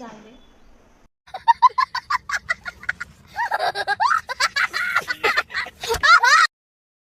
जाणले